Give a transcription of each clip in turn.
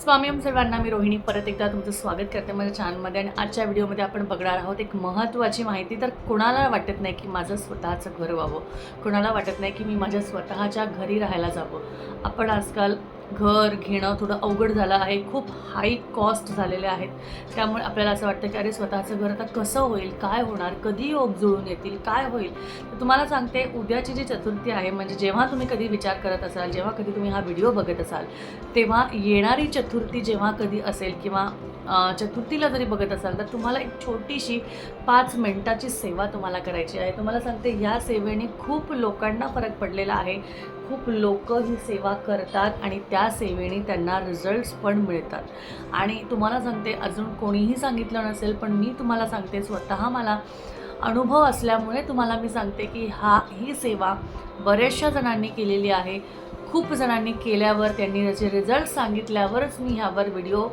स्वामी सर्वांना मी रोहिणी परत एकदा तुमचं स्वागत करते माझ्या चॅनलमध्ये आणि आजच्या व्हिडिओमध्ये आपण बघणार आहोत एक महत्त्वाची माहिती. तर कोणाला वाटत नाही की माझं स्वतःचं घर व्हावं? कोणाला वाटत नाही की मी माझ्या स्वतःच्या घरी राहायला जावं? आपण आजकाल घर घेणं थोडं अवघड झालं आहे. खूप हाय कॉस्ट झालेले आहेत. त्यामुळे आपल्याला असं वाटतं की अरे स्वतःचं घर आता कसं होईल? काय होणार? कधी योग जुळून येतील? काय होईल? तर तुम्हाला सांगते उद्याची जी चतुर्थी आहे म्हणजे जेव्हा तुम्ही कधी विचार करत असाल जेव्हा कधी तुम्ही हा व्हिडिओ बघत असाल तेव्हा येणारी चतुर्थी जेव्हा कधी असेल किंवा चतुर्थीला जरी बघत असाल तर तुम्हाला एक छोटीशी पाच मिनटाची सेवा तुम्हाला करायची आहे. तुम्हाला सांगते ह्या सेवेने खूप लोकांना फरक पडलेला आहे. खूप लोक ही सेवा करतात आणि त्या सेवेने त्यांना रिझल्ट्स पण मिळतात. आणि तुम्हाला सांगते अजून कोणीही सांगितलं नसेल पण मी तुम्हाला सांगते स्वतः मला अनुभव असल्यामुळे तुम्हाला मी सांगते की हा ही सेवा बऱ्याचशा जणांनी केलेली आहे. खूप जणांनी केल्यावर त्यांनी त्याचे रिझल्ट सांगितल्यावरच मी ह्यावर व्हिडिओ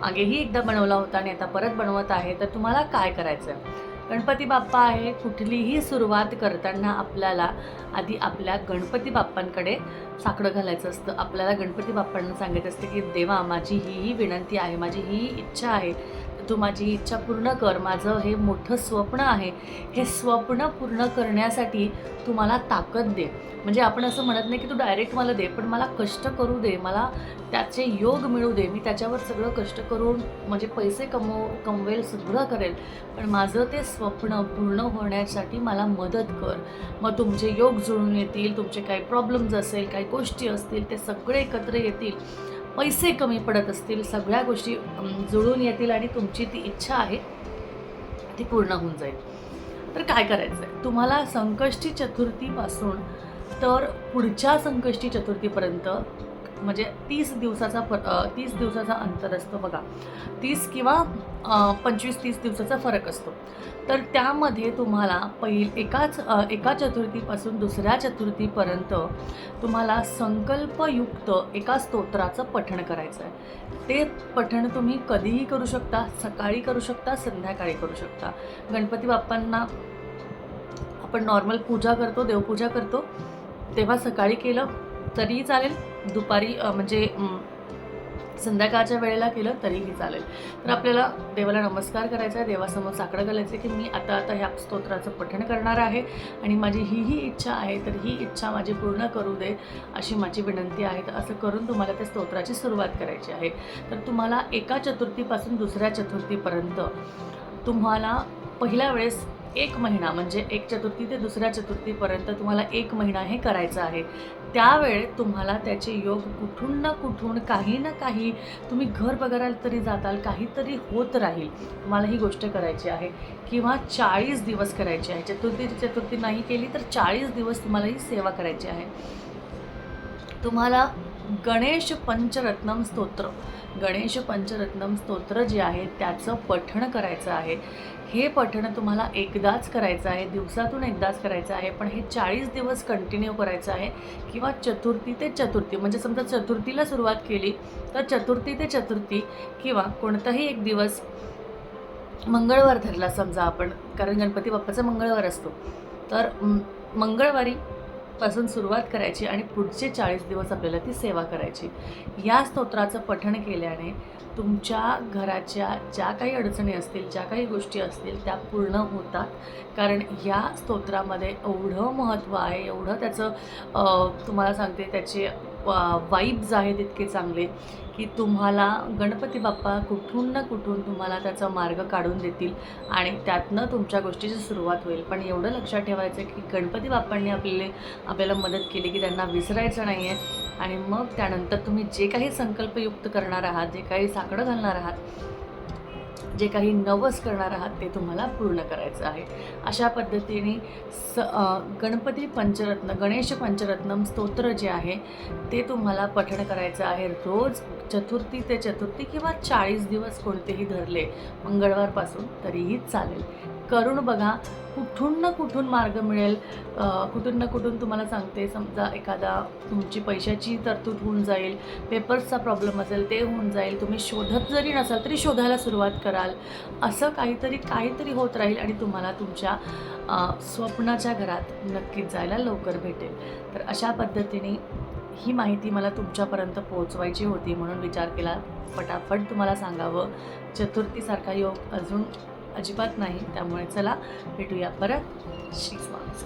मागेही एकदा बनवला होता आणि आता परत बनवत आहे. तर तुम्हाला काय करायचं आहे गणपती बाप्पा आहे कुठलीही सुरुवात करताना आपल्याला आधी आपल्या गणपती बाप्पांकडे साकडं घालायचं असतं. आपल्याला गणपती बाप्पांना सांगायचं असतं की देवा माझी ही ही विनंती आहे माझी ही इच्छा आहे तू माझी इच्छा पूर्ण कर. माझं हे मोठं स्वप्न आहे. हे स्वप्न पूर्ण करण्यासाठी तू मला ताकद दे. म्हणजे आपण असं म्हणत नाही की तू डायरेक्ट मला दे पण मला कष्ट करू दे. मला त्याचे योग मिळू दे. मी त्याच्यावर सगळं कष्ट करून म्हणजे पैसे कमव कमवेल सगळं करेल. पण माझं ते स्वप्न पूर्ण होण्यासाठी मला मदत कर. मग तुमचे योग जुळून येतील तुमचे काही प्रॉब्लेम्स असेल काही गोष्टी असतील ते सगळे एकत्र येतील. पैसे कमी पडत असतील सगळ्या गोष्टी जुळून येतील आणि तुमची ती इच्छा आहे ती पूर्ण होऊन जाईल. तर काय करायचं आहे तुम्हाला संकष्टी चतुर्थीपासून तर पुढच्या संकष्टी चतुर्थीपर्यंत म्हणजे तीस दिवसाचा फर तीस दिवसाचा अंतर असतो बघा. तीस किंवा पंचवीस तीस दिवसाचा फरक असतो. तर त्यामध्ये तुम्हाला पहिल एकाच एका चतुर्थीपासून दुसऱ्या चतुर्थीपर्यंत तुम्हाला संकल्पयुक्त एका स्तोत्राचं पठण करायचं आहे ते पठण तुम्ही कधीही करू शकता सकाळी करू शकता संध्याकाळी करू शकता. गणपती बाप्पांना आपण नॉर्मल पूजा करतो देवपूजा करतो तेव्हा सकाळी केलं तरीही चालेल. दुपारी म्हणजे संध्याकाळच्या वेळेला केलं तरीही चालेल. तर आपल्याला देवाला नमस्कार करायचा आहे. देवासमोर साकडं घालायचं आहे की मी आता आता ह्या स्तोत्राचं पठण करणार आहे. आणि माझी ही ही इच्छा आहे तर ही इच्छा माझी पूर्ण करू दे अशी माझी विनंती आहे. तर असं करून तुम्हाला त्या स्तोत्राची सुरुवात करायची आहे. तर तुम्हाला एका चतुर्थीपासून दुसऱ्या चतुर्थीपर्यंत तुम्हाला पहिल्या वेळेस एक महिना म्हणजे एक चतुर्थी ते दुसऱ्या चतुर्थीपर्यंत तुम्हाला एक महिना हे करायचं आहे. त्यावेळेत तुम्हाला त्याचे योग कुठून ना कुठून काही ना काही तुम्ही घर बघायला तरी जाताल काहीतरी होत राहील. तुम्हाला ही गोष्ट करायची आहे. किंवा चाळीस दिवस करायची आहे. चतुर्थी चतुर्थी नाही केली तर चाळीस दिवस तुम्हाला ही सेवा करायची आहे. तुम्हाला गणेश पंचरत्नम स्तोत्र गणेश पंचरत्नम स्तोत्र जे आहे त्याचं पठण करायचं आहे. हे पठण तुम्हाला एकदाच करायचं आहे दिवसातून एकदाच करायचं आहे पण हे चाळीस दिवस कंटिन्यू करायचं आहे किंवा चतुर्थी ते चतुर्थी म्हणजे समजा चतुर्थीला सुरुवात केली तर चतुर्थी ते चतुर्थी किंवा कोणताही एक दिवस मंगळवार धरला समजा आपण कारण गणपती बाप्पाचा मंगळवार असतो तर मंगळवारी पासून सुरुवात करायची आणि पुढचे चाळीस दिवस आपल्याला ती सेवा करायची. या स्तोत्राचं पठण केल्याने तुमच्या घराच्या ज्या काही अडचणी असतील ज्या काही गोष्टी असतील त्या पूर्ण होतात. कारण या स्तोत्रामध्ये एवढं महत्त्व आहे एवढं त्याचं तुम्हाला सांगते त्याचे वाईब्स आहेत इतके चांगले की तुम्हाला गणपती बाप्पा कुठून ना कुठून तुम्हाला त्याचा मार्ग काढून देतील आणि त्यातनं तुमच्या गोष्टीची सुरुवात होईल. पण एवढं लक्षात ठेवायचं की गणपती बाप्पांनी आपले आपल्याला मदत केली की त्यांना विसरायचं नाही आहे. आणि मग त्यानंतर तुम्ही जे काही संकल्पयुक्त करणार आहात जे काही साकडं घालणार आहात जे काही नवस करणार आहात ते तुम्हाला पूर्ण करायचं आहे. अशा पद्धतीने स गणपती पंचरत्न गणेश पंचरत्नम स्तोत्र जे आहे ते तुम्हाला पठण करायचं आहे रोज चतुर्थी ते चतुर्थी किंवा चाळीस दिवस कोणतेही धरले मंगळवारपासून तरीही चालेल. करून बघा कुठून ना कुठून मार्ग मिळेल. कुठून ना कुठून तुम्हाला सांगते समजा एखादा तुमची पैशाची तरतूद होऊन जाईल पेपर्सचा प्रॉब्लेम असेल ते होऊन जाईल. तुम्ही शोधत जरी नसाल तरी शोधायला सुरुवात कराल. असं काहीतरी काहीतरी होत राहील आणि तुम्हाला तुमच्या स्वप्नाच्या घरात नक्कीच जायला लवकर भेटेल. तर अशा पद्धतीने ही माहिती मला तुमच्यापर्यंत पोहोचवायची होती म्हणून विचार केला. फटाफट तुम्हाला सांगावं. चतुर्थीसारखा योग अजून अजिबात नाही. त्यामुळे चला भेटूया परत. श्री स्वामी